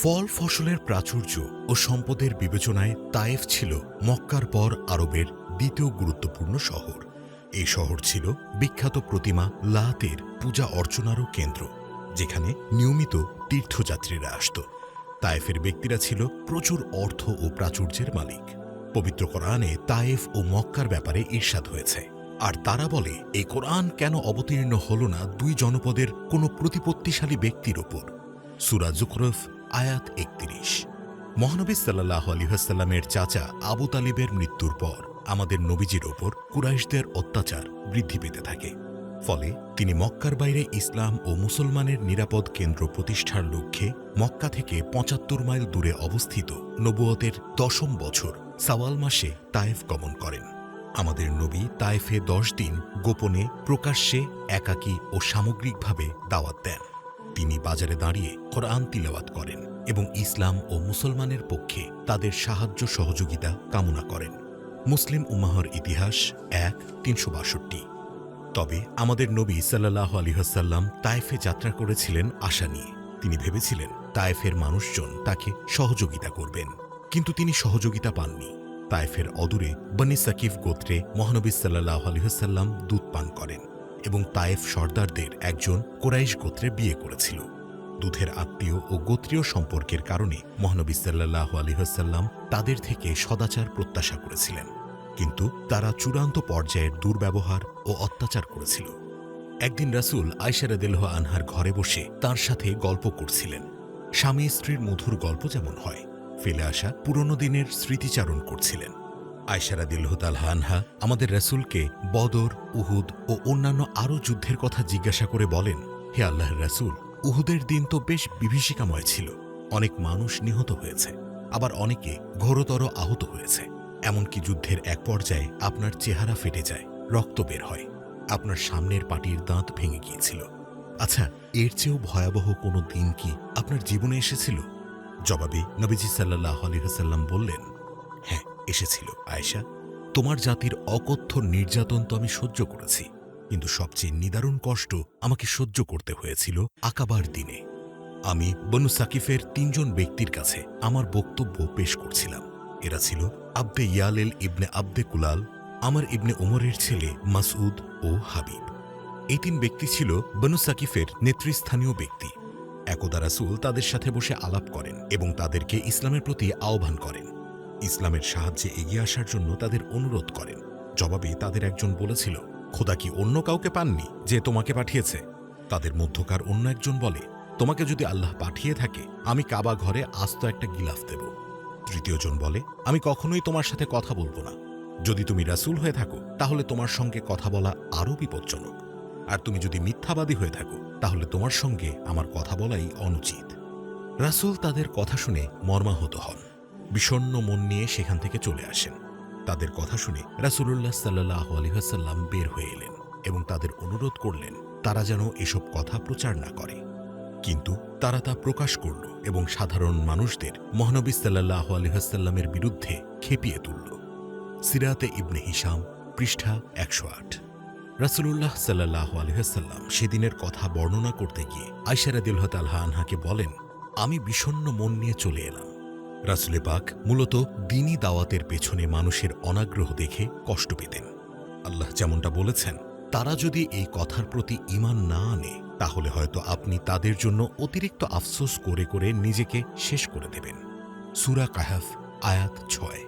ফল ফসলের প্রাচুর্য ও সম্পদের বিবেচনায় তায়েফ ছিল মক্কার পর আরবের দ্বিতীয় গুরুত্বপূর্ণ শহর। এই শহর ছিল বিখ্যাত প্রতিমা লাতের পূজা অর্চনারও কেন্দ্র, যেখানে নিয়মিত তীর্থযাত্রীরা আসত। তায়েফের ব্যক্তিরা ছিল প্রচুর অর্থ ও প্রাচুর্যের মালিক। পবিত্র কোরআনে তায়েফ ও মক্কার ব্যাপারে ঈর্ষাদ হয়েছে। আর তারা বলে এই কোরআন কেন অবতীর্ণ হল না দুই জনপদের কোনো প্রতিপত্তিশালী ব্যক্তির ওপর? সুরা জুকরফ আয়াত একত্রিশ। মহানবী সাল্লাহ আলিহাসাল্লামের চাচা আবু তালিবের মৃত্যুর পর আমাদের নবীজির ওপর কুরাইশদের অত্যাচার বৃদ্ধি পেতে থাকে। ফলে তিনি মক্কার বাইরে ইসলাম ও মুসলমানের নিরাপদ কেন্দ্র প্রতিষ্ঠার লক্ষ্যে মক্কা থেকে পঁচাত্তর মাইল দূরে অবস্থিত নবুয়তের দশম বছর সাওয়াল মাসে তায়েফ গমন করেন। আমাদের নবী তায়েফে দশ দিন গোপনে প্রকাশ্যে, একাকী ও সামগ্রিকভাবে দাওয়াত দেন। তিনি বাজারে দাঁড়িয়ে কোরআন তিলাওয়াত করেন এবং ইসলাম ও মুসলমানের পক্ষে তাদের সাহায্য সহযোগিতা কামনা করেন। মুসলিম উম্মাহর ইতিহাস এক, তিনশো বাষট্টি। তবে আমাদের নবী সাল্লাহ আলিহাসাল্লাম তায়েফে যাত্রা করেছিলেন আশা নিয়ে। তিনি ভেবেছিলেন তায়েফের মানুষজন তাকে সহযোগিতা করবেন। কিন্তু তিনি সহযোগিতা পাননি। তায়েফের অদূরে বনি সাকিফ গোত্রে মহানবী সাল্লাহ আলহিহাসাল্লাম দুধ পান করেন। এবং তায়েফ সর্দারদের একজন কোরাইশ গোত্রে বিয়ে করেছিল। দুধের আত্মীয় ও গোত্রীয় সম্পর্কের কারণে মহানবী সাল্লাহ আলহিহাসাল্লাম তাদের থেকে সদাচার প্রত্যাশা করেছিলেন। কিন্তু তারা চূড়ান্ত পর্যায়ের দুর্ব্যবহার ও অত্যাচার করেছিল। একদিন রাসুল আয়সারাদিল্হ আনহার ঘরে বসে তার সাথে গল্প করছিলেন। স্বামী স্ত্রীর মধুর গল্প যেমন হয়, ফেলে আসা পুরনো দিনের স্মৃতিচারণ করছিলেন। আয়সারাদিল্হ তালহা আনহা আমাদের রাসুলকে বদর, উহুদ ও অন্যান্য আরও যুদ্ধের কথা জিজ্ঞাসা করে বলেন, হে আল্লাহর রাসুল, উহুদের দিন তো বেশ বিভীষিকাময় ছিল। অনেক মানুষ নিহত হয়েছে, আবার অনেকে ঘোরতর আহত হয়েছে। এমনকি যুদ্ধের এক পর্যায়ে আপনার চেহারা ফেটে যায়, রক্ত বের হয়। আপনার সামনের পাটির দাঁত ভেঙে গিয়েছিল। আচ্ছা এর চেয়েও ভয়াবহ কোনো দিন কি আপনার জীবনে এসেছিল? জবাবে নবীজি সাল্লাহ আলহাসাল্লাম বললেন হ্যাঁ এসেছিল। আয়েশা, তোমার জাতির অকথ্য নির্যাতন তো আমি সহ্য করেছি, কিন্তু সবচেয়ে নিদারুণ কষ্ট আমাকে সহ্য করতে হয়েছিল আকাবার দিনে। আমি বনু সাকিফের তিনজন ব্যক্তির কাছে আমার বক্তব্য পেশ করছিলাম। এরা ছিল আব্দে ইয়ালেল ইবনে আব্দে কুলাল, আমার ইবনে ওমরের ছেলে মাসউদ ও হাবিব। এই তিন ব্যক্তি ছিল বনু সাকিফের নেতৃস্থানীয় ব্যক্তি। একদা রাসুল তাদের সাথে বসে আলাপ করেন এবং তাদেরকে ইসলামের প্রতি আহ্বান করেন। ইসলামের সাহায্যে এগিয়ে আসার জন্য তাদের অনুরোধ করেন। জবাবে তাদের একজন বলেছিল, খোদা কি অন্য কাউকে পাননি যে তোমাকে পাঠিয়েছে? তাদের মধ্যকার অন্য একজন বলে, তোমাকে যদি আল্লাহ পাঠিয়ে থাকে, আমি কাবা ঘরে আস্ত একটা গিলাফ দেব। তৃতীয়জন বলে, আমি কখনোই তোমার সাথে কথা বলব না। যদি তুমি রাসূল হয়ে থাকো, তাহলে তোমার সঙ্গে কথা বলা আরও বিপজ্জনক। আর তুমি যদি মিথ্যাবাদী হয়ে থাকো, তাহলে তোমার সঙ্গে আমার কথা বলাই অনুচিত। রাসূল তাদের কথা শুনে মর্মাহত হন। বিষণ্ন মন নিয়ে সেখান থেকে চলে আসেন। তাদের কথা শুনে রাসূলুল্লাহ সাল্লাহ আলহাসাল্লাম বের হয়ে এলেন এবং তাদের অনুরোধ করলেন, তারা যেন এসব কথা প্রচার না করে। কিন্তু তারা তা প্রকাশ করল এবং সাধারণ মানুষদের মহানবী সাল্লাহ আলহাসাল্লামের বিরুদ্ধে খেপিয়ে তুলল। সিরাতে ইবনে হিসাম পৃষ্ঠা একশো আট। রাসুলুল্লাহ সাল্লাহ আলহাসাল্লাম সেদিনের কথা বর্ণনা করতে গিয়ে আইসারাদিল্লাহ তালহা আনহাকে বলেন, আমি বিষণ্ন মন নিয়ে চলে এলাম। রাসুলে পাক মূলত দিনই দাওয়াতের পেছনে মানুষের অনাগ্রহ দেখে কষ্ট পেতেন। আল্লাহ যেমনটা বলেছেন, তারা যদি এই কথার প্রতি ইমান না আনে, তাহলে হয়তো আপনি তাদের জন্য অতিরিক্ত আফসোস করে করে নিজেকে শেষ করে দেবেন। সুরা কাহাফ, আয়াত ছয়।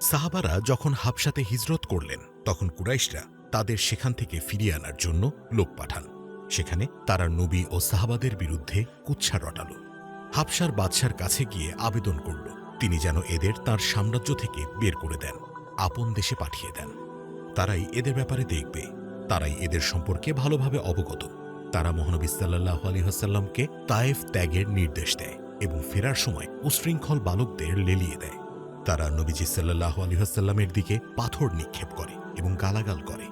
সাহাবারা যখন হাবসাতে হিজরত করলেন, তখন কুরাইশরা তাদের সেখান থেকে ফিরিয়ে আনার জন্য লোক পাঠান। সেখানে তারা নবী ও সাহাবাদের বিরুদ্ধে কুচ্ছা রটাল। হাবসার বাদশার কাছে গিয়ে আবেদন করল। তিনি যেন এদের তার সাম্রাজ্য থেকে বের করে দেন, আপন দেশে পাঠিয়ে দেন। তারাই এদের ব্যাপারে দেখবে, তারাই এদের সম্পর্কে ভালোভাবে অবগত। তারা মহানবী সাল্লাহ আলহিহাসাল্লামকে তায়েফ ত্যাগের নির্দেশ দেয় এবং ফেরার সময় উশৃঙ্খল বালকদের লেলিয়ে দেয়। তারা নবীজি সাল্লাহ আলহাসাল্লামের দিকে পাথর নিক্ষেপ করে এবং গালাগাল করে।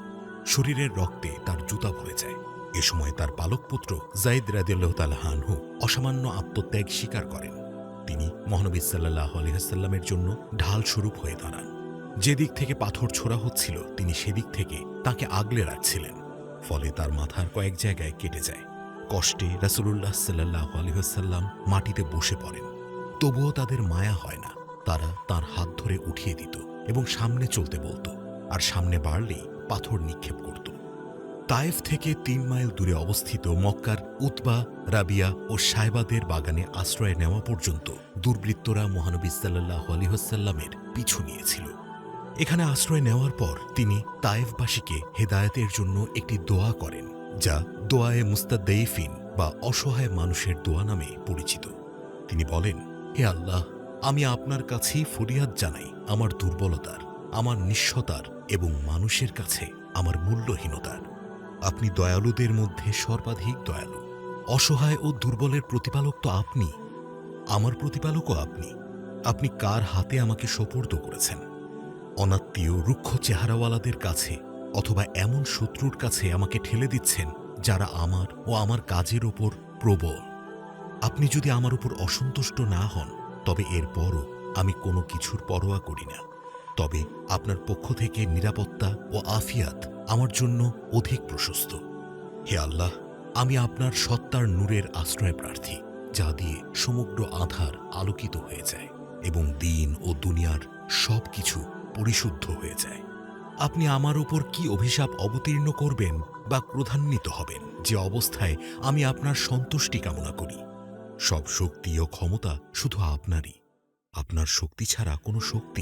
শরীরের রক্তে তার জুতা ভরে যায়। এ সময় তার পালক পুত্র জাইদ রাদিল্লাহতালহানহু অসামান্য আত্মত্যাগ স্বীকার করেন। তিনি মহানবী সাল্লাহ আলহাসাল্লামের জন্য ঢাল স্বরূপ হয়ে দাঁড়ান। যে দিক থেকে পাথর ছোড়া হচ্ছিল, তিনি সেদিক থেকে তাকে আগলে রাখছিলেন। ফলে তার মাথার কয়েক জায়গায় কেটে যায়। কষ্টে রাসুলুল্লাহ সাল্লাহ আলহাসাল্লাম মাটিতে বসে পড়েন। তবুও তাদের মায়া হয় না। তারা তার হাত ধরে উঠিয়ে দিত এবং সামনে চলতে বলতো। আর সামনে বাড়লেই পাথর নিক্ষেপ করত। তায়েফ থেকে তিন মাইল দূরে অবস্থিত মক্কার উতবা, রাবিয়া ও সাইবাদের বাগানে আশ্রয় নেওয়া পর্যন্ত দুর্বৃত্তরা মহানবী সাল্লাহ আলিহাসাল্লামের পিছু নিয়েছিল। এখানে আশ্রয় নেওয়ার পর তিনি তায়েফবাসীকে হেদায়েতের জন্য একটি দোয়া করেন, যা দোয়ায়ে মুস্তাদ্দেইফিন বা অসহায় মানুষের দোয়া নামে পরিচিত। তিনি বলেন, হে আল্লাহ, আমি আপনার কাছেই ফরিয়াদ জানাই আমার দুর্বলতার, আমার নিঃস্বতার এবং মানুষের কাছে আমার মূল্যহীনতার। আপনি দয়ালুদের মধ্যে সর্বাধিক দয়ালু। অসহায় ও দুর্বলের প্রতিপালক তো আপনি। আমার প্রতিপালকও আপনি। আপনি কার হাতে আমাকে সোপর্দ করেছেন? অনাত্মীয়, রুক্ষ চেহারাওয়ালাদের কাছে অথবা এমন শত্রুর কাছে আমাকে ঠেলে দিচ্ছেন যারা আমার ও আমার কাজের ওপর প্রবল। আপনি যদি আমার উপর অসন্তুষ্ট না হন, তবে এরপরও আমি কোনো কিছুর পরোয়া করি না। তবে আপনার পক্ষ থেকে নিরাপত্তা ও আফিয়াত আমার জন্য অধিক প্রশস্ত। হে আল্লাহ, আমি আপনার সত্তার নূরের আশ্রয় প্রার্থী, যা দিয়ে সমগ্র আধার আলোকিত হয়ে যায় এবং দিন ও দুনিয়ার সব কিছু পরিশুদ্ধ হয়ে যায়। আপনি আমার ওপর কি অভিশাপ অবতীর্ণ করবেন বা ক্রধান্বিত হবেন, যে অবস্থায় আমি আপনার সন্তুষ্টি কামনা করি? সব শক্তি ও ক্ষমতা শুধু আপনারই। আপনার শক্তি ছাড়া কোনো শক্তি